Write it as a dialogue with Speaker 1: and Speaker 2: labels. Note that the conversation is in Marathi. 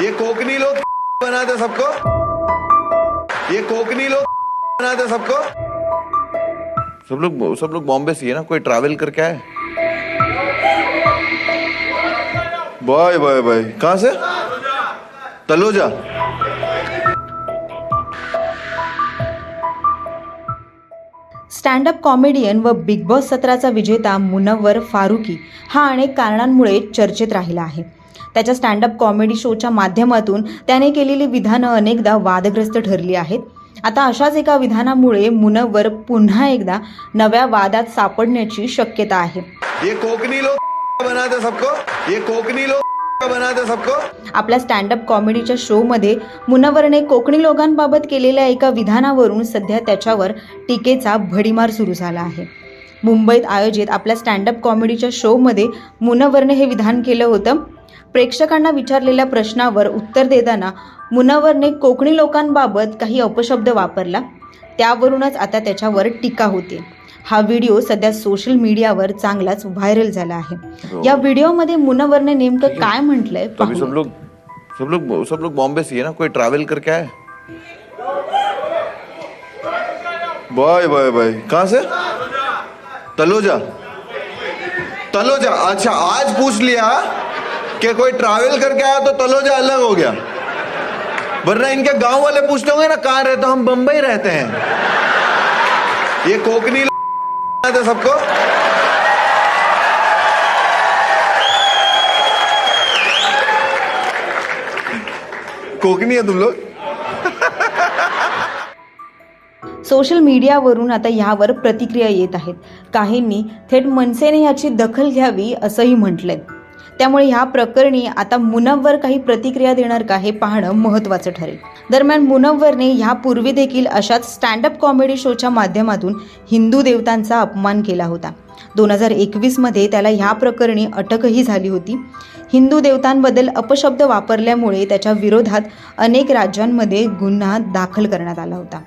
Speaker 1: ये कोकनी लोग बनाते सबको। ये कोकनी लोग बनाते सबको। सब लोग सब लोग बॉम्बे से है ना? कोई ट्रैवल करके आए? बाय बाय बाय कहाँ से? तलोजा।
Speaker 2: स्टँडअप कॉमेडियन व बिग बॉस सत्राचा विजेता मुनव्वर फारुकी हा अनेक कारणांमुळे चर्चेत राहिला आहे. त्याच्या स्टँडअप कॉमेडी शोच्या माध्यमातून त्याने केलेली विधानं अनेकदा वादग्रस्त ठरली आहेत. आता अशाच एका विधानामुळे मुनव्वर पुन्हा एकदा नव्या वादात सापडण्याची शक्यता आहे.
Speaker 1: ये कोकनी लोग बनाते सबको. ये कोकनी लोग बनाते सबको.
Speaker 2: आपल्या स्टँडअप कॉमेडीच्या शोमध्ये मुनव्वरने कोकणी लोकांबाबत केलेल्या एका विधानावरून सध्या त्याच्यावर टीकेचा भडीमार सुरू झाला आहे. मुंबईत आयोजित आपल्या स्टँडअप कॉमेडीच्या शोमध्ये मुनव्वरने हे विधान केलं होतं. प्रेक्षकांना विचारलेल्या प्रश्नावर उत्तर देताना मुनव्वरने कोकणी लोकांबाबत काही अपशब्द वापरला. त्यावरूनच आता त्याच्यावर टीका होते. हा व्हिडिओ सध्या सोशल मीडियावर चांगलाच व्हायरल झाला आहे. या व्हिडिओमध्ये मुनव्वरने नेमकं काय म्हटलंय.
Speaker 1: सब लोग सब लोग सब लोग बॉम्बे से ही है ना? कोई ट्रैवल करके आए बाय बाय बाय. कहाँ से? तलोजा। तलोजा अच्छा आज पूछ लिया कि कोई ट्रैवल करके आया तो तलोजा अलग हो गया। वरना इनके गाँव वाले पूछते होंगे ना, कहाँ रहते हम बम्बई रहते हैं। ये कोकनी लोग बनाते सबको। कोकनी है तुम लोग?
Speaker 2: सोशल मीडियावरून आता ह्यावर प्रतिक्रिया येत आहेत. काहींनी थेट मनसेने ह्याची दखल घ्यावी असंही म्हटलंय. त्यामुळे ह्या प्रकरणी आता मुनव्वर काही प्रतिक्रिया देणार का हे पाहणं महत्त्वाचं ठरेल. दरम्यान मुनव्वरने ह्यापूर्वी देखील अशाच स्टँडअप कॉमेडी शोच्या माध्यमातून हिंदू देवतांचा अपमान केला होता. दोन हजार एकवीसमध्ये त्याला ह्या प्रकरणी अटकही झाली होती. हिंदू देवतांबद्दल अपशब्द वापरल्यामुळे त्याच्या विरोधात अनेक राज्यांमध्ये गुन्हा दाखल करण्यात आला होता.